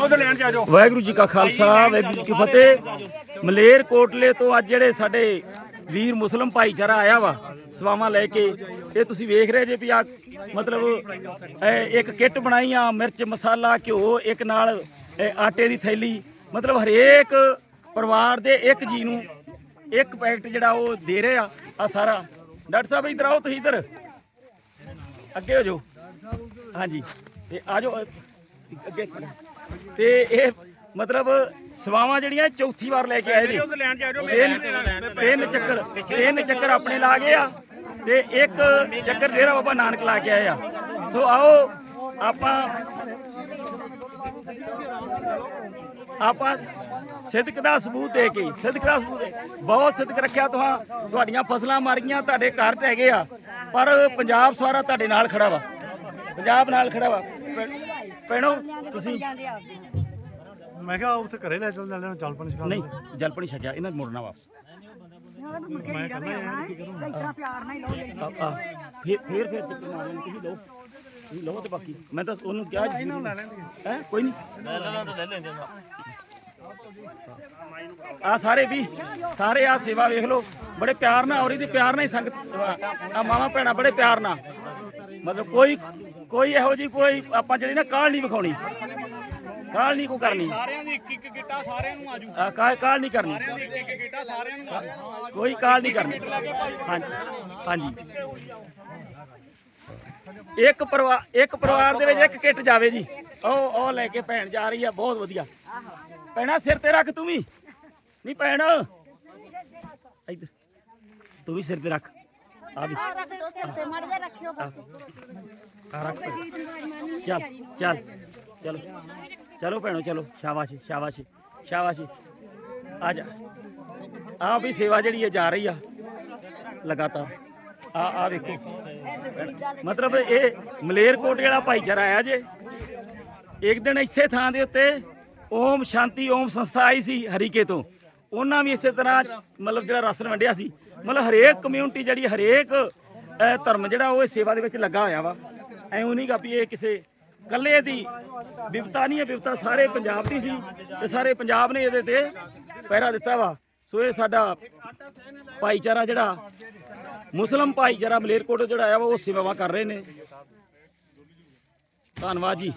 ਵਾਹਿਗੁਰੂ ਜੀ ਕਾ ਖਾਲਸਾ ਵਾਹਿਗੁਰੂ ਜੀ ਕੀ ਫਤਿਹ। ਮਲੇਰ ਕੋਟਲੇ ਤੋਂ ਅੱਜ ਜਿਹੜੇ ਸਾਡੇ ਵੀਰ ਮੁਸਲਮ ਭਾਈਚਾਰਾ ਆਇਆ ਵਾ ਸਵਾਵਾਂ ਲੈ ਕੇ ਇਹ ਤੁਸੀਂ ਵੇਖ ਰਹੇ ਜੇ ਵੀ ਆ ਮਤਲਬ ਇੱਕ ਕਿੱਟ ਬਣਾਈ ਆ ਮਿਰਚ ਮਸਾਲਾ ਘਿਓ ਇੱਕ ਨਾਲ ਆਟੇ ਦੀ ਥੈਲੀ। ਮਤਲਬ ਹਰੇਕ ਪਰਿਵਾਰ ਦੇ ਇੱਕ ਜੀ ਨੂੰ ਇੱਕ ਪੈਕਟ ਜਿਹੜਾ ਉਹ ਦੇ ਰਹੇ ਆ ਆ ਸਾਰਾ। ਡਾਕਟਰ ਸਾਹਿਬ ਇੱਧਰ ਆਓ ਤੁਸੀਂ ਇੱਧਰ। ਅੱਗੇ ਹੋ ਜਾਓ। ਹਾਂਜੀ। ਤੇ ਆ ਜਾਓ ਅੱਗੇ ਤੇ ਇਹ ਮਤਲਬ ਸਵਾਵਾਂ ਜਿਹੜੀਆਂ ਚੌਥੀ ਵਾਰ ਲੈ ਕੇ ਆਏ ਜੀ। ਤਿੰਨ ਚੱਕਰ ਤਿੰਨ ਚੱਕਰ ਆਪਣੇ ਲਾ ਗਏ ਆ ਤੇ ਇੱਕ ਚੱਕਰ ਡੇਰਾ ਬਾਬਾ ਨਾਨਕ ਲਾ ਕੇ ਆਏ ਆ। ਸੋ ਆਓ, ਆਪਾਂ ਆਪਾਂ ਸਿੱਧਕ ਦਾ ਸਬੂਤ ਦੇ ਕੇ ਸਿੱਧਕ ਦਾ ਸਬੂਤ ਬਹੁਤ ਸਿੱਧਕ ਰੱਖਿਆ ਤੁਹਾਂ ਤੁਹਾਡੀਆਂ ਫਸਲਾਂ ਮਰ ਗਈਆਂ ਤੁਹਾਡੇ ਘਰ ਟਹਿ ਗਏ ਆ। ਪਰ ਪੰਜਾਬ ਸਾਰਾ ਤੁਹਾਡੇ ਨਾਲ ਖੜਾ ਵਾ। ਪੰਜਾਬ ਨਾਲ ਖੜਾ ਵਾ। ਪੈਣੋ ਤੁਸੀਂ ਮੈਂ ਕਿਹਾ ਉੱਥੇ ਘਰੇ ਲੈ ਚੱਲ ਲੈਣ ਚੱਲ ਪਣੀ ਨਹੀਂ ਜਲਪਣੀ ਛਕਿਆ ਇਹਨਾਂ ਨੂੰ ਮੁੜਨਾ ਵਾਪਸ। ਮੈਂ ਕਰਨਾ ਇਤਨਾ ਪਿਆਰ ਨਾਲ ਹੀ ਲਓ ਜੀ ਆ ਆ ਫਿਰ ਫਿਰ ਫਿਰ ਚੱਕਰ ਮਾਰਨ ਤੁਸੀਂ ਲਓ। ਤੁਸੀਂ ਲਓ ਤੇ ਬਾਕੀ। ਮੈਂ ਤਾਂ ਉਹਨੂੰ ਕਿਹਾ ਜੀ ਹੈ? ਕੋਈ ਨਹੀਂ। ਲੈ ਲੈਣਾ ਲੈ ਲੈਂਦੇ ਆ ਸਾਰੇ ਵੀ ਸਾਰੇ ਆ ਸੇਵਾ ਵੇਖ ਲਓ। ਬੜੇ ਪਿਆਰ ਨਾਲ ਔਰ ਇਹਦੇ ਪਿਆਰ ਨਾਲ ਹੀ ਸੰਗਤ ਆ ਮਾਵਾ ਭੈਣਾ ਬੜੇ ਪਿਆਰ ਨਾਲ। ਮਤਲਬ ਕੋਈ ਕੋਈ ਇਹੋ ਜੀ ਕੋਈ ਆਪਾਂ ਜਿਹੜੀ ਨਾ ਕਾਲ ਨਹੀਂ ਵਿਖਾਉਣੀ। ਕਾਲ ਨਹੀਂ ਕੋ ਕਰਨੀ। ਸਾਰਿਆਂ ਦੀ ਇੱਕ ਇੱਕ ਗਿੱਟਾ ਸਾਰਿਆਂ ਨੂੰ ਆਜੂ। ਆ ਕਾਲ ਕਾਲ ਨਹੀਂ ਕਰਨੀ। ਇੱਕ ਇੱਕ ਗਿੱਟਾ ਸਾਰਿਆਂ ਨੂੰ ਆਜੂ। ਕੋਈ ਕਾਲ ਨਹੀਂ ਕਰਨੀ। ਹਾਂਜੀ ਹਾਂਜੀ। ਇੱਕ ਪਰਿਵਾਰ ਇੱਕ ਪਰਿਵਾਰ ਦੇ ਵਿੱਚ ਇੱਕ ਕਿੱਟ ਜਾਵੇ ਜੀ। ਉਹ ਉਹ ਲੈ ਕੇ ਭੈਣ ਜਾ ਰਹੀ ਆ ਬਹੁਤ ਵਧੀਆ। ਭੈਣਾ ਸਿਰ ਤੇ ਰੱਖ ਤੂੰ ਵੀ। ਨਹੀਂ ਭੈਣ। ਇੱਧਰ। ਤੂੰ ਵੀ ਸਿਰ ਤੇ ਰੱਖ। ਆ ਵੀ। ਰੱਖ ਦੋ ਸਿਰ ਤੇ ਮੜ ਜਾ ਰੱਖਿਓ ਆ ਰੱਖ ਚੱਲ ਚੱਲ ਚਲੋ। ਚਲੋ ਭੈਣੋ ਚਲੋ ਸ਼ਾਬਾਸ਼ ਸ਼ਾਬਾਸ਼ ਸ਼ਾਬਾਸ਼। ਆ ਜਾ। ਆ ਵੀ ਸੇਵਾ ਜਿਹੜੀ ਹੈ ਜਾ ਰਹੀ ਆ ਲਗਾਤਾਰ। ਆ ਆ ਵੇਖੋ। ਮਤਲਬ ਇਹ ਮਲੇਰਕੋਟੇ ਵਾਲਾ ਭਾਈਚਾਰਾ ਆਇਆ ਜੇ। ਇੱਕ ਦਿਨ ਇਸੇ ਥਾਂ ਦੇ ਉੱਤੇ ਓਮ ਸ਼ਾਂਤੀ ਓਮ ਸੰਸਥਾ ਆਈ ਸੀ ਹਰੀਕੇ ਤੋਂ। ਉਹਨਾਂ ਵੀ ਇਸੇ ਤਰ੍ਹਾਂ ਮਤਲਬ ਜਿਹੜਾ ਰਾਸ਼ਨ ਵੰਡਿਆ ਸੀ। ਮਤਲਬ ਹਰੇਕ ਕਮਿਊਨਿਟੀ ਜਿਹੜੀ ਹਰੇਕ ਧਰਮ ਜਿਹੜਾ ਉਹ ਇਸ ਸੇਵਾ ਦੇ ਵਿੱਚ ਲੱਗਾ ਹੋਇਆ ਵਾ। ਐਉਂ ਨਹੀਂ ਗਾ ਵੀ ਇਹ ਕਿਸੇ ਕੱਲੇ ਦੀ ਵਿਵਤਾ ਨਹੀਂ ਹੈ, ਵਿਵਤਾ ਸਾਰੇ ਪੰਜਾਬ ਦੀ ਸੀ ਤੇ ਸਾਰੇ ਪੰਜਾਬ ਨੇ ਇਹਦੇ ਤੇ ਪਹਿਰਾ ਦਿੱਤਾ ਵਾ। ਸੋ ਇਹ ਸਾਡਾ ਭਾਈਚਾਰਾ ਜਿਹੜਾ, ਮੁਸਲਮ ਭਾਈਚਾਰਾ ਮਲੇਰਕੋਟ ਜਿਹੜਾ ਆ ਵਾ ਉਹ ਸੇਵਾਵਾਂ ਕਰ ਰਹੇ ਨੇ। ਧੰਨਵਾਦ ਜੀ।